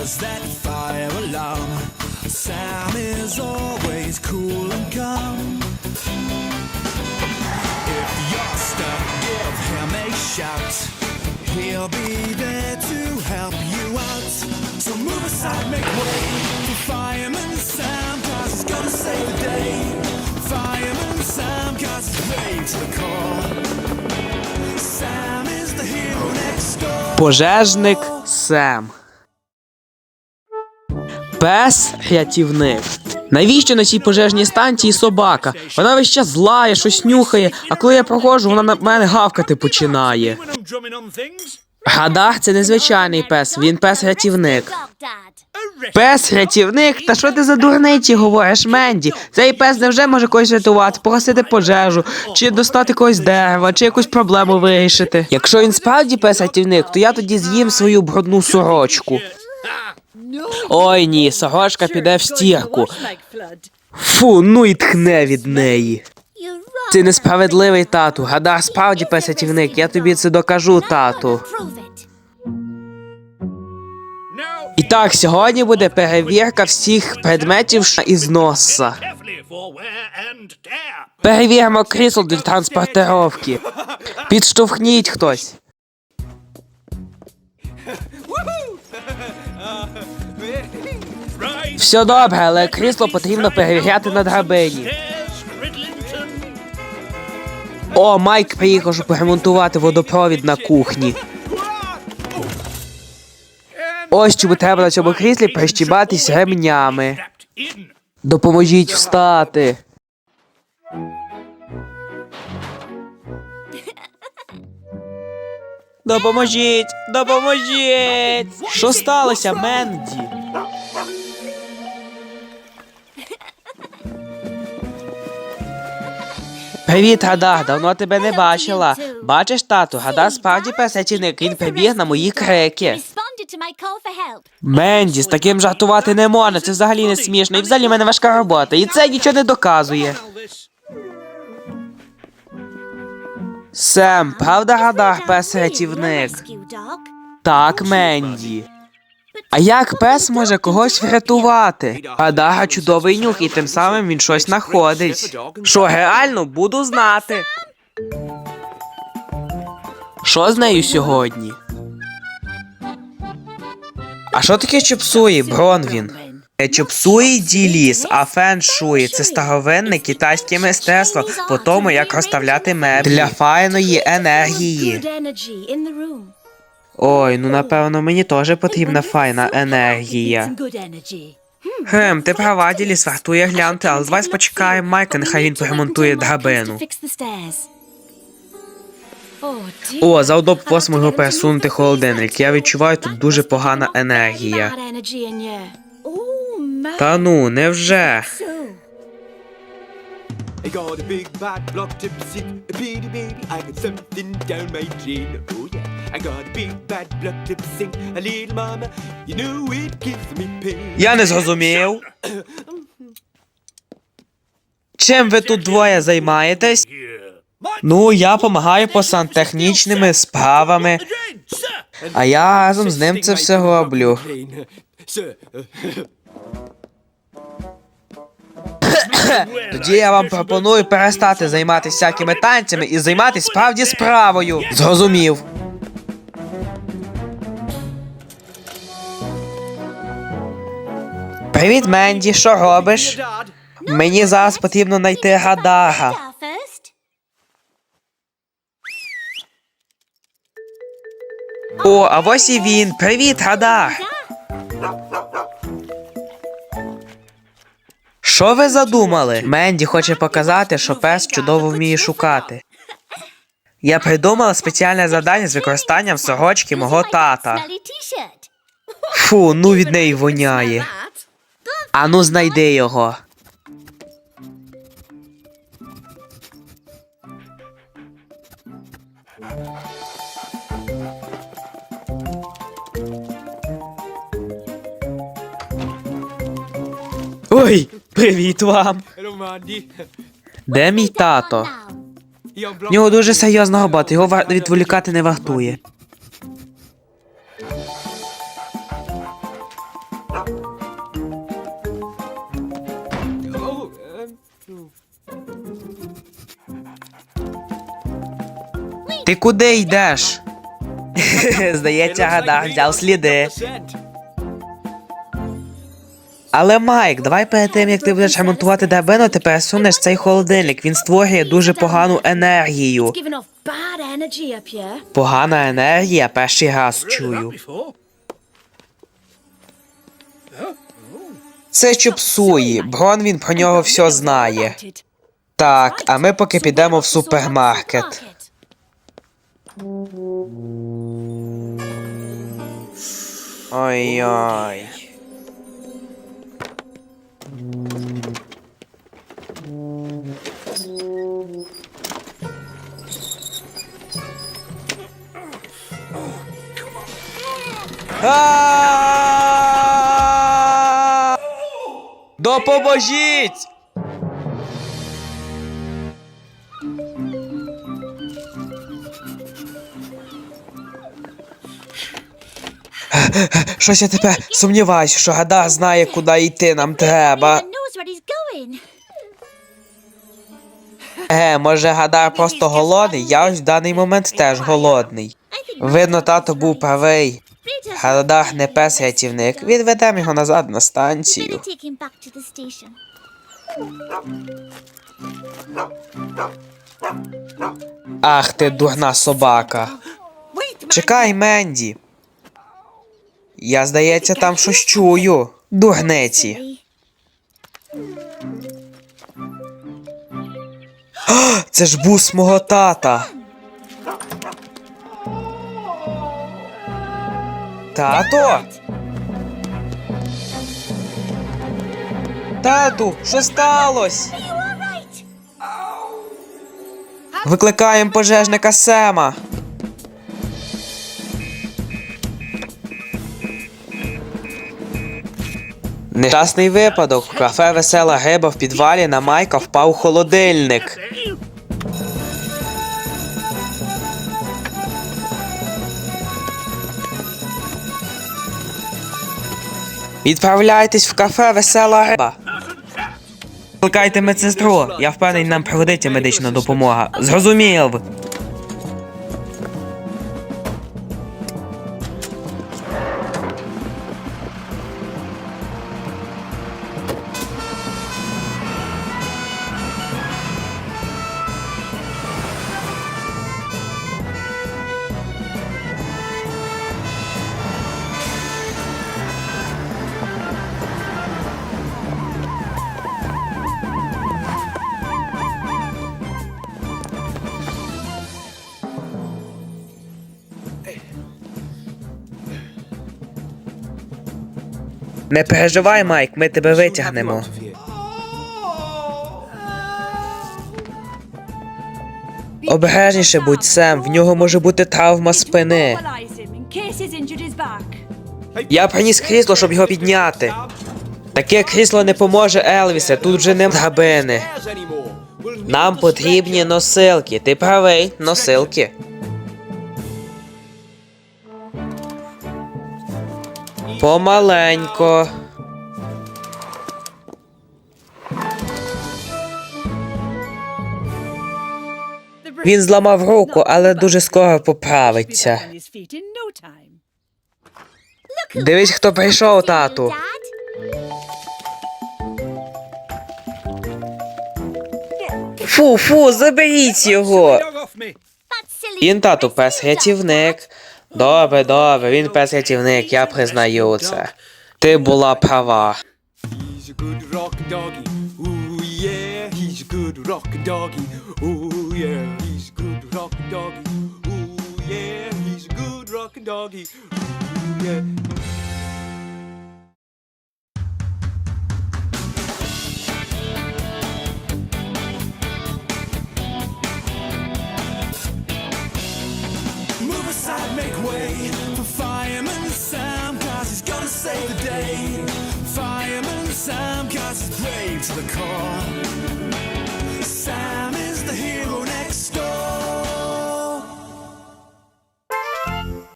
There's that fire alarm. Sam is always cool and calm. If you're stuck, give him a shout. He'll be there to help you out. So move aside, make way for Fireman Sam, cause he's gonna save the day. Fireman Sam, cause he's brave to the core. Sam is the hero next door. Пожежник Сем. Пес рятівник. Навіщо на цій пожежній станції собака? Вона весь час злає, щось нюхає, а коли я проходжу, вона на мене гавкати починає. Гадах, це незвичайний пес, він Dad. A rest. Пес-рятівник? Та що ти за дурниці говориш, Менді? Цей пес невже може когось рятувати, погасити пожежу, чи достати когось дерева, чи якусь проблему вирішити. Якщо він справді пес-рятівник, то я тоді з'їм свою брудну сорочку. Ой ні, сорочка піде в стірку. Фу, ну і тхне від неї. Ти несправедливий тату. Гадар справді пес-рятівник, я тобі це докажу, тату. І так, сьогодні буде перевірка всіх предметів із носа. Перевіримо крісло для транспортировки. Підштовхніть хтось. Все добре, але крісло потрібно перевіряти на драбині. О, Майк приїхав, щоб поремонтувати водопровід на кухні. Ось чому треба на цьому кріслі прищібатись ремнями. Допоможіть встати. Допоможіть! Допоможіть! Що сталося, Менді? Привіт, Гада, давно тебе не бачила. Бачиш, тату, Гада справді песечник, він прибіг на мої крики. Менді, з таким жартувати не можна, це взагалі не смішно. І взагалі в мене важка робота. І це нічого не доказує. Сем, правда? Rescue dog. Так, Менді. А як пес може когось врятувати? Гадага чудовий нюх, і тим самим він щось знаходить. Що, реально, буду знати. Що з нею сьогодні? А що таке чопсуї, Бронвін? Е, Чопсуї діліс, а феншуї це старовинне китайське мистецтво по тому, як розставляти меблі для файної енергії. Ой, ну напевно, мені теж потрібна файна енергія. Гем, ти права, Діліс, вартує глянути, але давай спочекаємо Майка, нехай він поремонтує драбину. О, за удобство його пересунути холодильник. Я відчуваю тут дуже погана енергія. Та ну, невже? I got a big bad block tip a bitty baby. I got something down my drain. Oh yeah. Я не зрозумів. Чим ви тут двоє займаєтесь? Ну, я допомагаю по сантехнічними справами, а я разом з ним це все роблю. Тоді я вам пропоную перестати займатися всякими танцями і займатися справді справою. Зрозумів. Привіт, Менді, що робиш? Мені зараз потрібно знайти Гадага. О, а ось і він. Привіт, Гадар. Що ви задумали? Менді хоче показати, що пес чудово вміє шукати. Я придумала спеціальне завдання з використанням сорочки мого тата. Фу, ну від неї воняє. Ану, знайди його. Ой, привіт вам. Де мій тато? В нього дуже серйозна робота, його відволікати не вартує. Ти куди йдеш? Здається, Гадар взяв сліди. Але Майк, давай перед тим, як ти будеш ремонтувати драбину, ти пересунеш цей холодильник. Він створює дуже погану енергію. Погана енергія, перший раз чую. Це чупсуї. Бронвін про нього все знає. Так, а ми поки підемо в супермаркет. Ой-ой. А! Допоможіть! Щось я тепер сумніваюся, що Гадар знає, куди йти нам треба. Е, може Гадар просто голодний? Я ось в даний момент теж голодний. Видно, тато був правий. Гадар не пес рятівник. Відведемо його назад на станцію. Ах ти дурна собака. Чекай, Менді. Я, здається, там щось чую. Дурниці. Це ж бус мого тата. Тато? Тату, що сталося? Викликаємо пожежника Сема. Нещасний випадок. Кафе весела гриба в підвалі на Майка впав холодильник. Відправляйтесь в кафе весела гриба. Викликайте медсестру. Я впевнений, нам пригодиться медична допомога. Зрозумів. Не переживай, Майк, ми тебе витягнемо. Обережніше будь Сем, в нього може бути травма спини. Я приніс крісло, щоб його підняти. Таке крісло не поможе Елвісе, тут вже не драбини. Нам потрібні носилки. Ти правий, носилки. Помаленько. Він зламав руку, але дуже скоро поправиться. Дивись, хто прийшов, тату. Фу, фу, заберіть його. Він тату пес рятівник. Добре, добре, він пес рятівник, я признаю це. Ти була права. Yeah, make way for Fireman Sam, cause he's gonna save the day. Fireman Sam, cause he's brave to the core. Sam.